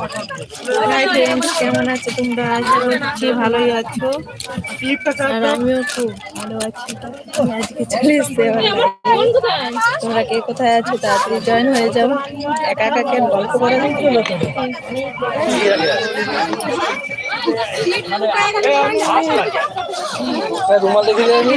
Hi friends কেমন আছো তোমরা? আশা করছি ভালোই আছো। আর আমিও খুব ভালো আছি। আজকে চলে এসছি। তোমরা কে কোথায় আছো তাড়াতাড়ি জয়েন হয়ে যাও। একা একা কেন গল্প করে রুমাল দেখে যায়নি?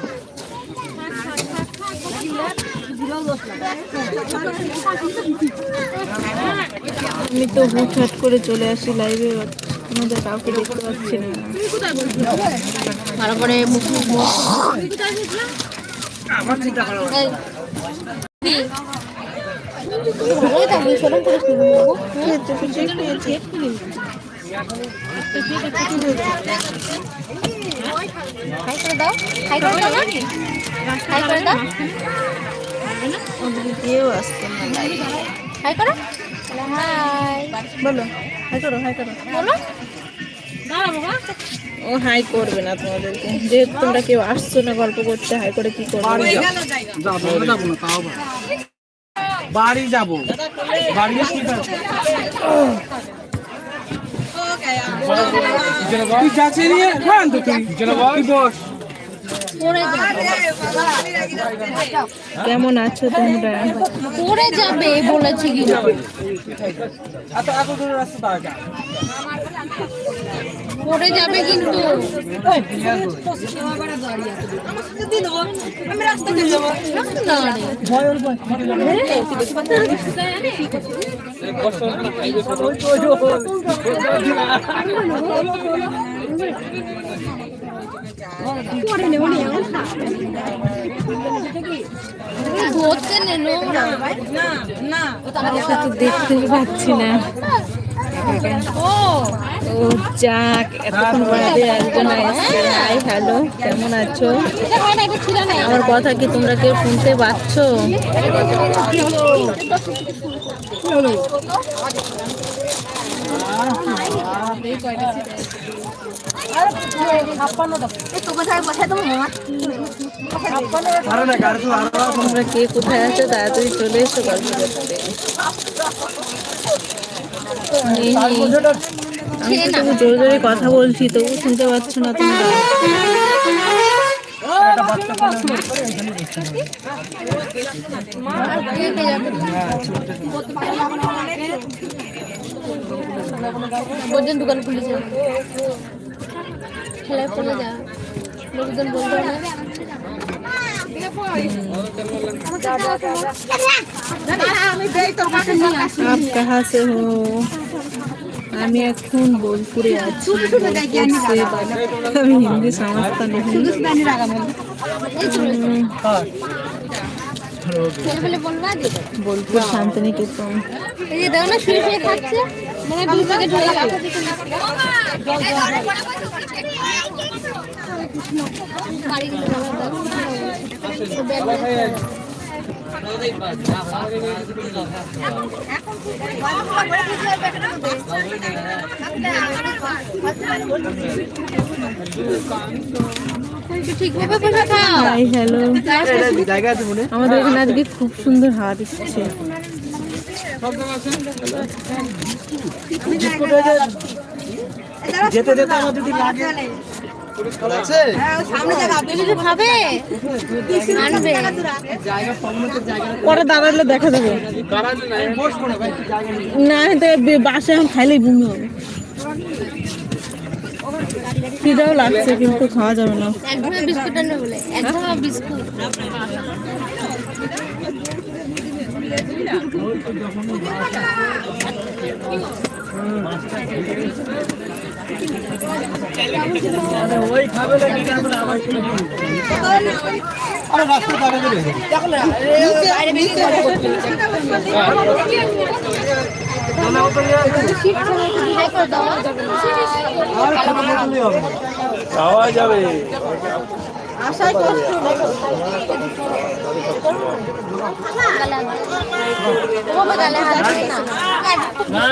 আমি তো হুটহাট করে চলে আসি লাইভে তোমাদের কাউকে দেখতে পাচ্ছি না। তারপরে থাকবি সেরকম করে দাও হাই করে দাও হাই করে ওদিকে কেউ না এ। হাই করো। হাই। বলো হাই করো হাই করো। বলো। ও হাই করবে না তোমাদেরকে। যেহেতু তোমরা কেউ আসছো না গল্প করতে হাই করে কি করবে? না। বাড়ি। যাব। বাড়ি যাবে কেমন আছো তোমরা? পড়ে যাবে বলেছে কি এত এত দূরে রাস্তা দাঁড়া যা পড়ে যাবে কিন্তু। দেখতে পাচ্ছি না ও যাক এতক্ষণ বাদে একজন এসছে হাই হ্যালো কেমন আছো আমার কথা কি তোমরা কেউ শুনতে পাচ্ছো তোমরা কে কোথায় আছো তাড়াতাড়ি চলে এসো আমি তবু জোরে জোরে কথা বলছি তবু শুনতে পাচ্ছ না তোমরা দোকান খুলেছে খেলায় পড়ে যা লোকজন বলবে না आप कहाँ से हो আমি এখন বোলপুরে আছি বোলপুর से बात- আমি হিন্দি समझता नहीं हम्म, ছেলে ফেলে বলবা দিবে বোলপুর শান্তিনিকেতন এই যে দেখো না শুয়ে শুয়ে খাচ্ছে মানে দুই প্যাকেট আমাদের এখানে আজকে খুব সুন্দর হাওয়া দিচ্ছে যেতে যেতে আমার যদি লাগে। পরে দাঁড়ালে দেখা যাবে না ভাই জায়গা নেই না তো বাসে এখন খাইলেই বমি হবে। খিদাও লাগছে কিন্তু খাওয়া যাবে না। বিস্কুট বলে। বিস্কুট। ওই খাওয়া যাবে আশায় কষ্ট না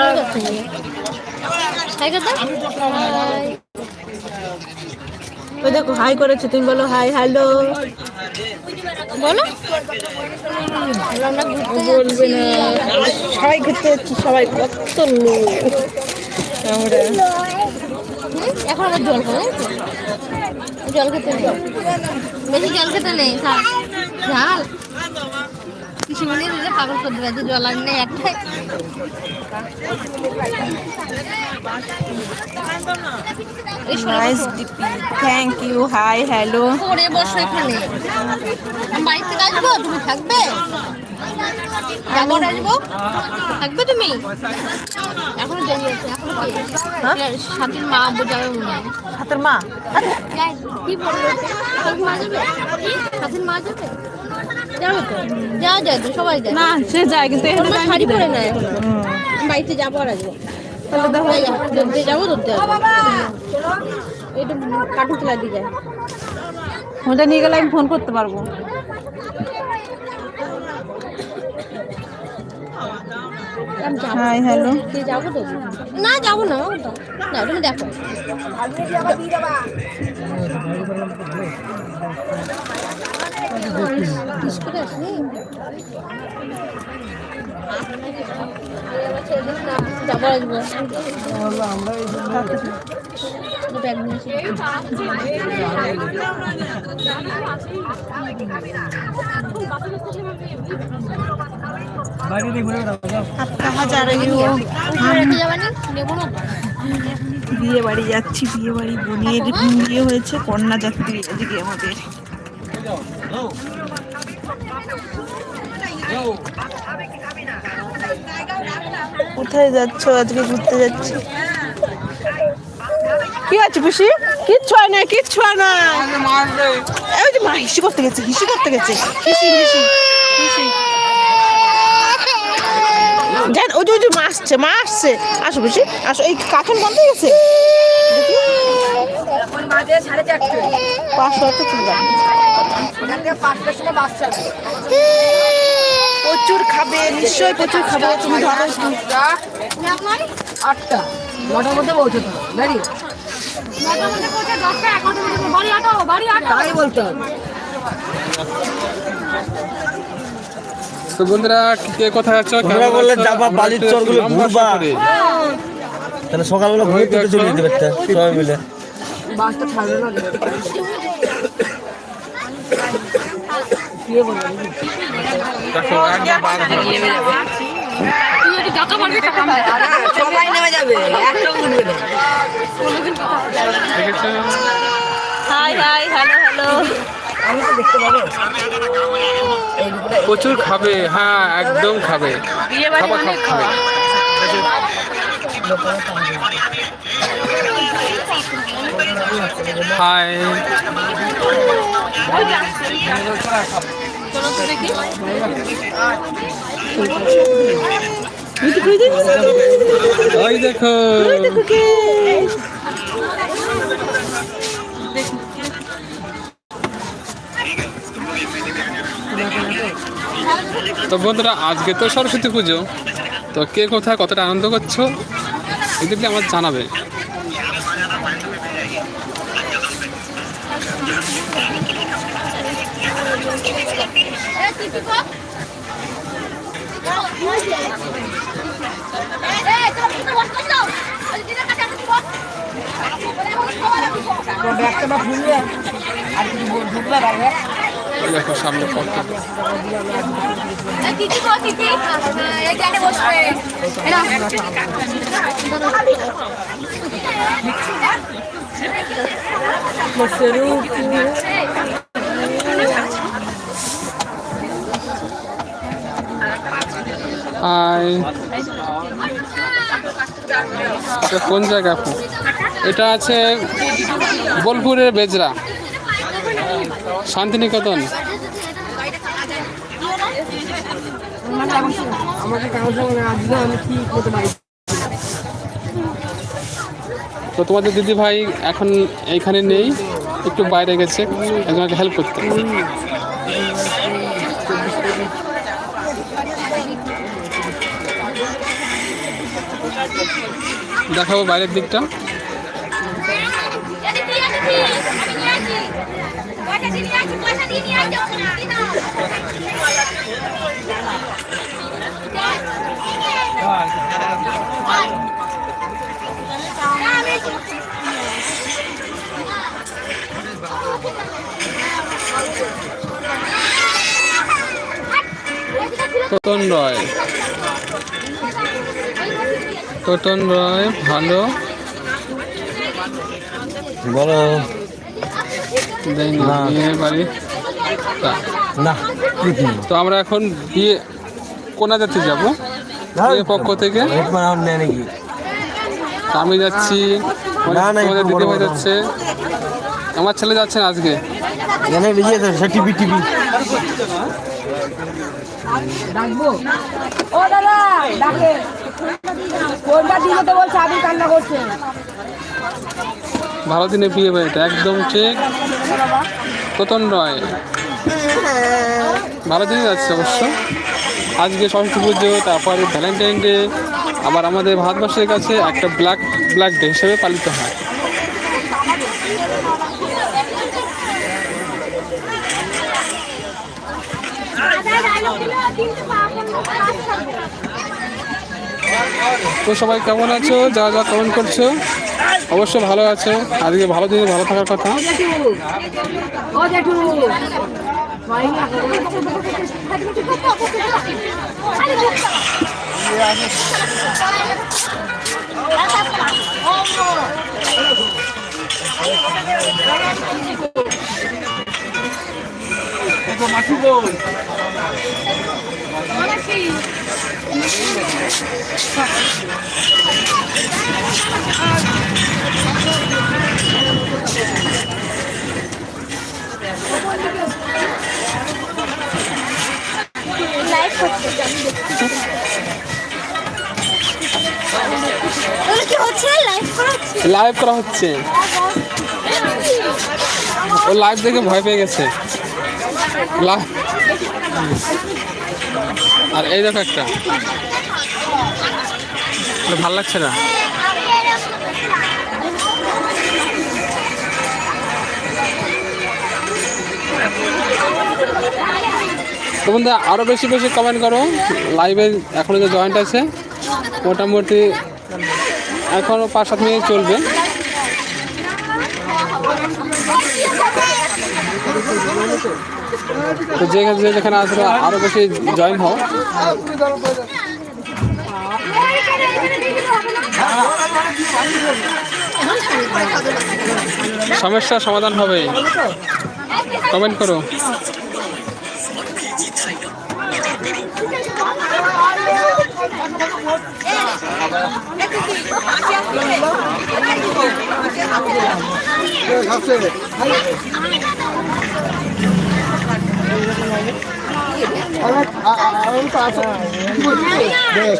ওই দেখো হাই করেছে তুমি বলো হাই হ্যালো বলো। বলবে না। সবাই ঘুরতে যাচ্ছি সবাই কত লোক। আমরা। এখন আবার জল খাব জল খেতে নেই। বেশি জল খেতে নেই ঝাল। কিছু মিনিট দিলে পাগল করে দেবে যে জল আর নেই একটাই। Nice. DP thank you hi hello সরে বসো এখানে। আমি বাড়ি থেকে আসব তুমি থাকবে? থাকবে তুমি? এখনও দেরি আছে এখনও কি? মা যাবে মনে হয়। হাতের মা? কি বলব সাথীর মা যাবে? সাথীর মা যাবে? যাবে তো যাওয়া যায় তো সবাই যায় না সে যায় কিন্তু এখানে শাড়ি পরে। না এখন বাড়িতে যাব আর আসব। তাহলে দেখো। ধরতে যাব ধরতে খেলা দিয়ে যায়। ওটা নিয়ে গেলে আমি ফোন করতে পারব। হাই হ্যালো না যাব না না তুমি দেখো। বিয়ে বাড়ি যাচ্ছি বিয়ে বাড়ি বোনের বিয়ে হয়েছে কন্যা যাত্রী আজকে আমাদের। কোথায় যাচ্ছ? আজকে ঘুরতে যাচ্ছি। কি আছে পিসি? কিচ্ছু হয় না কিচ্ছু হয় না ওই যে মা হিসি করতে গেছে, হিসি করতে গেছে। হিসি হিসি হিসি। জান ওই যে মা আসছে মা আসছে। আসো বেশি আসো। এই কার্টুন বন্ধ গেছে। পাঁচশো একটা চুল প্রচুর খাবে নিশ্চয়ই প্রচুর খাবে। তুমি ধরো। আটটা। নটার মধ্যে পৌঁছতে হবে। তো বন্ধুরা কে কোথায় আছো? তোমরা বললে যাবা, বালির চরগুলো ঘুরবা। তাহলে সকালবেলা ঘুরে চলে যেতে পারতে সবাই মিলে। বাসটা ছাড়বে না। দেখো একদম বার হও। সবাই নেমে যাবে একটা উঠবে না। Hi hi hello hello. আমি তো দেখতে পাবো। প্রচুর খাবে হ্যাঁ একদম খাবে। বিয়ে খাবার খাবে। খাওয়া হাই চলো তো বন্ধুরা, আজকে তো সরস্বতী পুজো। তো কে কোথায় কতটা আনন্দ করছ? এদেরকে আমার জানাবে। দেখো সামনে কত হাই আচ্ছা, কোন জায়গা আপু? এটা আছে বোলপুরের বেজরা। শান্তিনিকেতন। তো তোমাদের দিদি ভাই এখন এইখানে নেই, একটু বাইরে গেছে, একজনকে হেল্প করতে দেখাবো বাইরের দিকটা। তোতন তোতন রয় ভালো। বলো। দেয়নি না। বিয়ে বাড়ি। তা। না তো আমরা এখন বিয়ে কোনা যাতে যাব? বিয়ে পক্ষ থেকে? আমি যাচ্ছি। না, না, তোমাদের দিদি ভাই যাচ্ছে। আমার ছেলে যাচ্ছে না আজকে? TV TV. ও দাদা ডাকে। কোনটা দিলে তো বলছে আপনি কান্না করছেন ভালো দিনে বিয়ে বাড়িটা একদম ঠিক। তোতন রয়। ভালো দিনে যাচ্ছে অবশ্য। আজকে সরস্বতী পুজো তারপরে ভ্যালেন্টাইন ডে আবার আমাদের ভারতবর্ষের কাছে একটা ব্ল্যাক ব্ল্যাক ডে হিসেবে পালিত হয়। তো সবাই কেমন আছো যারা যা কমেন্ট করছ অবশ্য ভালো আছো আজকে ভালো দিনে ভালো থাকার কথা হচ্ছে লাইভ করা হচ্ছে। ও লাইভ দেখে ভয় পেয়ে গেছে। লাইভ আর এই দেখো একটা। ভালো লাগছে না? তো বন্ধু আরও বেশি বেশি কমেন্ট করো। লাইভে এখনও যে জয়েন্ট আছে, মোটামুটি এখনও পাঁচ সাত মিনিট চলবে। তো যে যে যেখানে আসবে আরও বেশি জয়েন হও। সমস্যার সমাধান হবে কমেন্ট করো।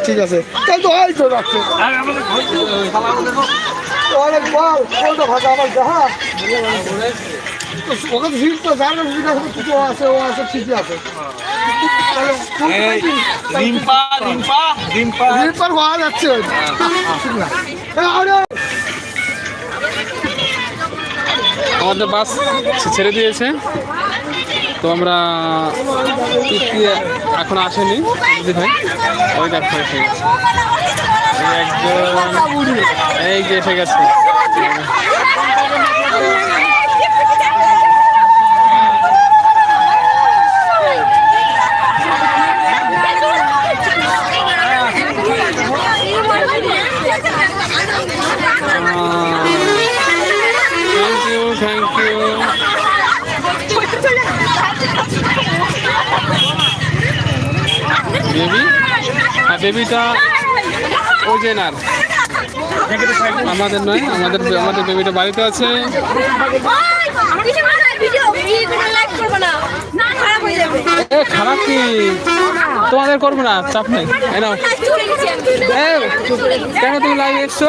ঠিক আছে তাই তো হয় তো রাখছে অনেক বল কোনটা ভাষা আমার যাহা ওকে ঠিক তো জানো জিজ্ঞাসা কিছু আছে ও আছে ঠিকই আছে আমাদের বাস ছেড়ে দিয়েছে। তো আমরা এখন আসেনি ভাই। ওই দেখো এসে গেছে এই একজন এই যে এসে গেছে। Thank you baby? আর বেবিটা যে আমাদের নয়, আমাদের আমাদের বেবিটা বাড়িতে আছে। খারাপ কি? তোমাদের করব না, চাপ নেই। কেন তুমি লাইভে এসছো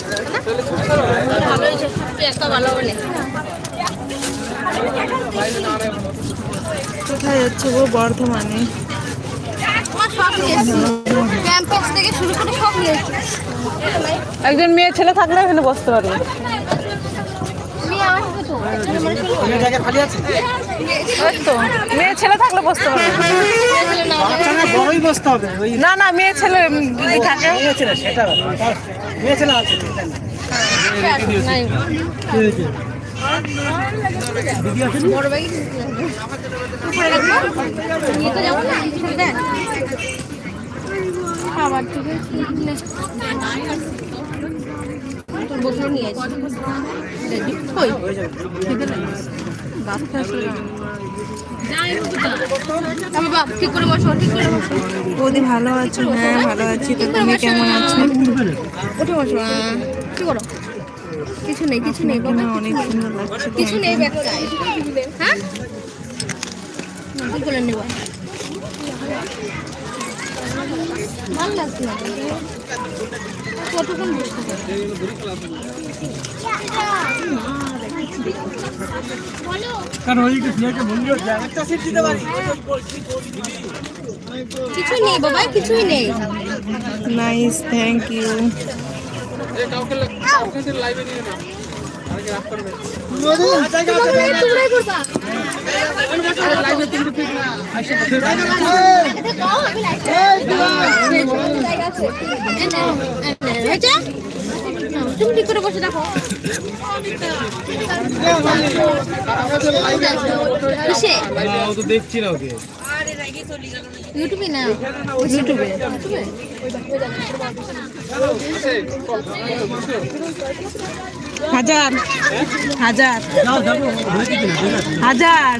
কোথায় যাচ্ছে গো বর্ধমানে একজন মেয়ে ছেলে থাকলে এখানে বসতে পারবে মেয়ে ছেলে থাকলে বসতে। বড়ই বসতে হবে না না, মেয়ে ছেলে থাকে? বড় উপরে রাখব নিয়ে তো যাব না দেখ খাবার ঠিক করে বসো ঠিক করে বসো বৌদি ভালো আছো? হ্যাঁ ভালো আছি। তো তুমি কেমন আছো? উঠে বসো। কি করো? কিছু নেই কিছু নেই বাবা না, অনেক সুন্দর লাগছে। কিছু নেই ব্যাগটায় হ্যাঁ? কি করে নেব। ভালো লাগছে না? কতক্ষণ বসতে? কারণ ওই যে মেয়েকে একটা সিট দিতে পারি? কিছু নেই বাবা কিছুই নেই। নাইস থ্যাংক ইউ তুমি ঠিক করে বসে দেখো দেখছি না ওকে ইউটিউবে না? ইউটিউবে। হাজার। হাজার। হাজার।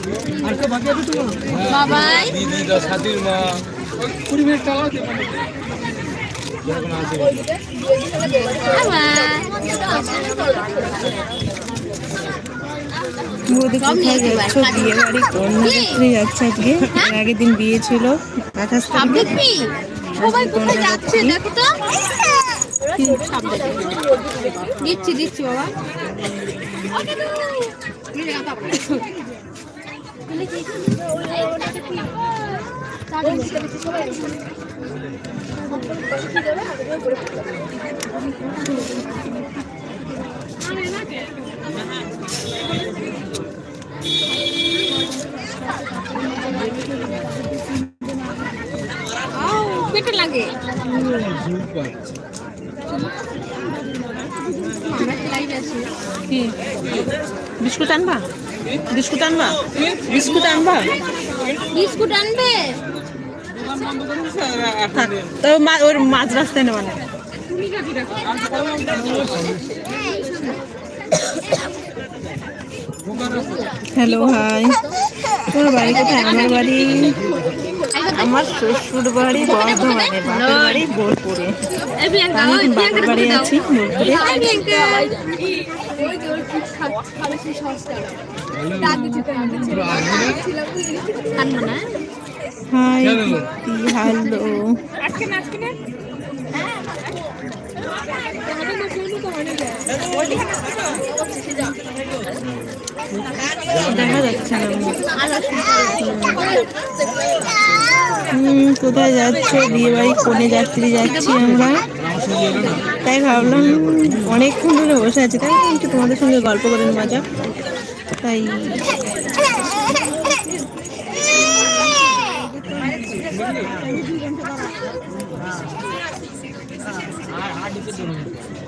বাবাই। কুড়ি মিনিট যখন আছে বৌদি কোথায় যাচ্ছ বিয়ে বাড়ি কন্যাযাত্রী যাচ্ছে আজকে আগের দিন বিয়ে ছিল। আঠাশ দিচ্ছি দিচ্ছি বাবা। পেটে লাগে। বিস্কুট আনবা? বিস্কুট আনবা? বিস্কুট আনবা? বিস্কুট আনবে। থাক তো মা- ওর মাঝ রাস্তায় নেবা না হ্যালো হাই তোর বাড়ি কোথায়? আমার বাড়ি আমার শ্বশুর বাড়ি বর্ধমানে, বাপের বাড়ি বোলপুরে। আমি বাপের বাড়ি আছি বোলপুরে। Hi hello. দেখা যাচ্ছে হুম, কোথায় যাচ্ছ? বিয়ে বাড়ি কোনে যাত্রী যাচ্ছি আমরা? তাই ভাবলাম অনেকক্ষণ ধরে বসে আছি তাই একটু তোমাদের সঙ্গে গল্প করে যাক। তাই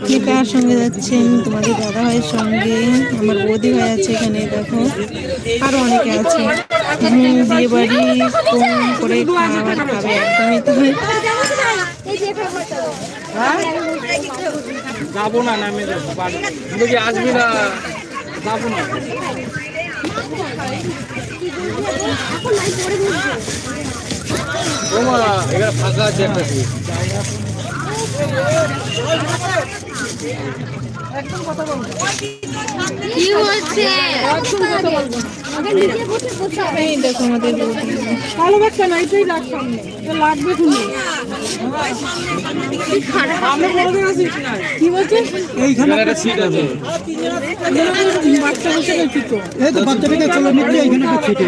আপনি কার সঙ্গে যাচ্ছেন? তোমাদের দাদা ভাইয়ের সঙ্গে। আমার বৌদি ভাই আছে এখানে, দেখো। আরও অনেকে আছে। বিয়ে বাড়ি কোন করে খাবার খাবে একদমই তো যাব না, নামে যাব আসবি না, যাব না। এখানে ফাঁকা আছে একটা কি হচ্ছে এই দেখো আমাদের ভালো বাচ্চা না এটাই সামনে লাগবে তুমি আমরা বড়দের আছি কি বলছিস এইখানে একটা সিট আছে। বাচ্চা বসে গেছি তো এই তো বাচ্চাটাকে চলো নিচে এইখানে একটা সিট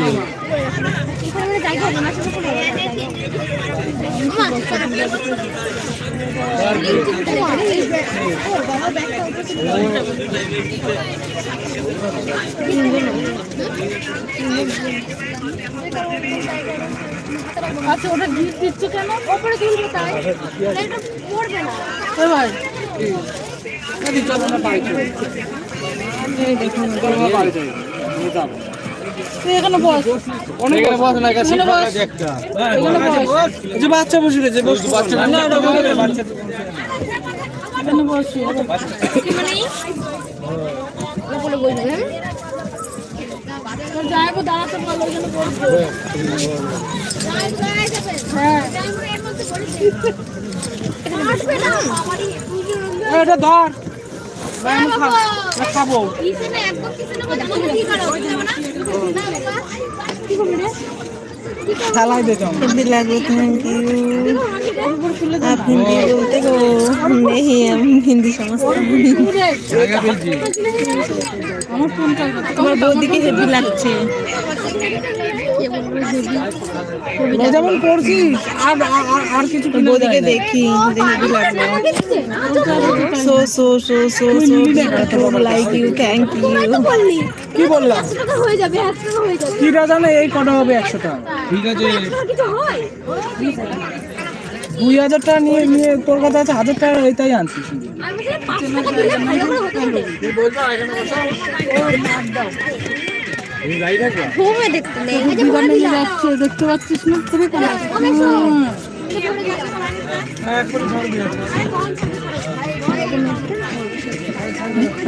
আচ্ছা ওটা গিফট দিচ্ছে কেন? ওপরে তুলবো তাই? এটা পড়বে না। এবার চলো না বাড়ি চলো এই দেখো আমাদের চলো না বাড়ি যাই নিয়ে যাব তুই এখানে বস। এখানে বস না এখানে সিট ফাঁকা আছে যে বাচ্চা বসে গেছে বস। বাচ্চা না না বাচ্চা এখানে বস। কি মানে ওপরে বসবে যাইবো দাঁড়াতে পারল ওই জন্য বলছি হ্যাঁ এটা ধর। খাব পিছনে একদম পিছনে বসে বসে কি করো কি করবে রে থালায় দেখো हेल्दी लागो थैंक यू आप हिंदी बोलते हो नहीं हम हिंदी समझते हैं তোমার বৌদিকে হেভি লাগছে যেমন করছিস আর আর- আর কিছু তোর বৌদিকে দেখি হেভি লাগলো so so so so so like you thank you কি বললাম টাকা হয়ে যাবে একশো টাকা হয়ে যাবে কিরা জানে এই কটা হবে একশো টাকা ঠিক আছে। দুই হাজার টাকা নিয়ে নিয়ে তোর আছে হাজার টাকা এইটাই আনছিস শুধু। আমি বলছি পাঁচশো টাকা দিলে ভালো করে হতে হবে ঘুমে দেখতে পাচ্ছিস না? তুমি কোন। এই,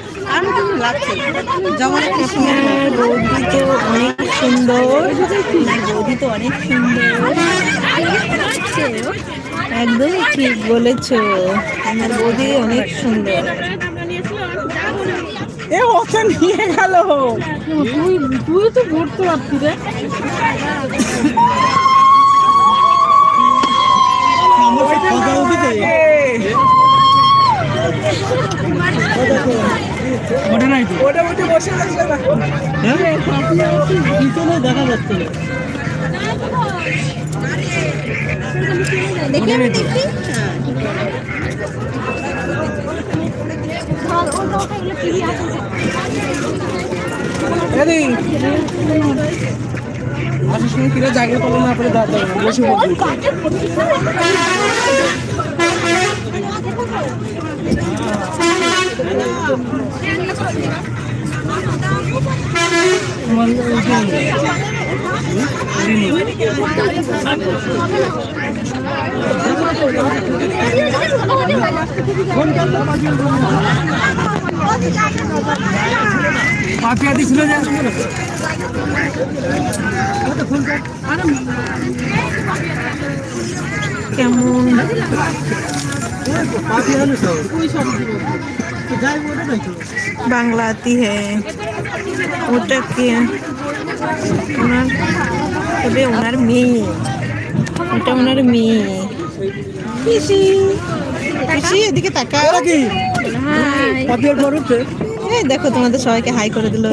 বৌদি তো অনেক সুন্দর। বৌদি তো অনেক সুন্দর। একদমই ঠিক বলেছ। আমার বৌদি অনেক সুন্দর। এ ওকে নিয়ে গেল। তুই তুই তো ঘুরতে পারতি রে ওটা নাই তো ওটা ওটা বসে আছে হ্যাঁ পিছনে দেখা যাচ্ছে আসিস নি কিরা জায়গা পাবো না দাঁড় বসে বলবি পাপিয়া দিছিল যে কেমন বাংলা হ্যাঁ ওটা কি? ওনার তবে ওনার মেয়ে। ওটা ওনার মেয়ে। পিসি। পিসি এদিকে তাকাও। কি? হাই এই দেখো তোমাদের সবাইকে হাই করে দিল।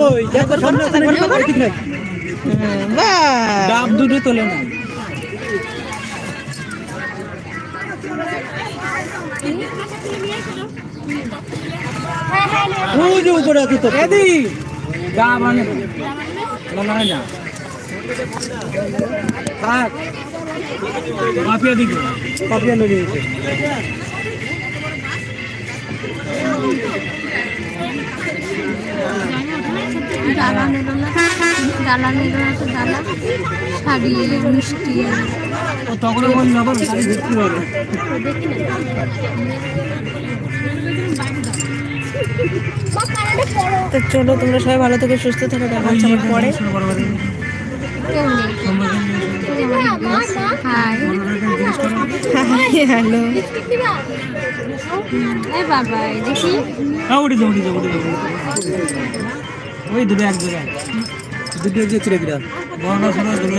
ডাব দুটো তোলে না। ওই যে উপরে আছে তো। আনে মনে। হয় না। থাক। পাপিয়া দিকে। পাপিয়া লেগে গেছে ডালা নিল না ডালা নিল না তো ডালা শাড়ি মিষ্টি ও তখন মনে বিক্রি হবে। তো চলো তোমরা সবাই ভালো থেকে সুস্থ থাকো দেখা হচ্ছে আমার পরে। হ্যালো। বাবা দেখি। হ্যাঁ উঠে যাও উঠে যাও উঠে যাও। ওই দুটো এক দুটো। যে কিরে কিরা বড় ছোট দুটো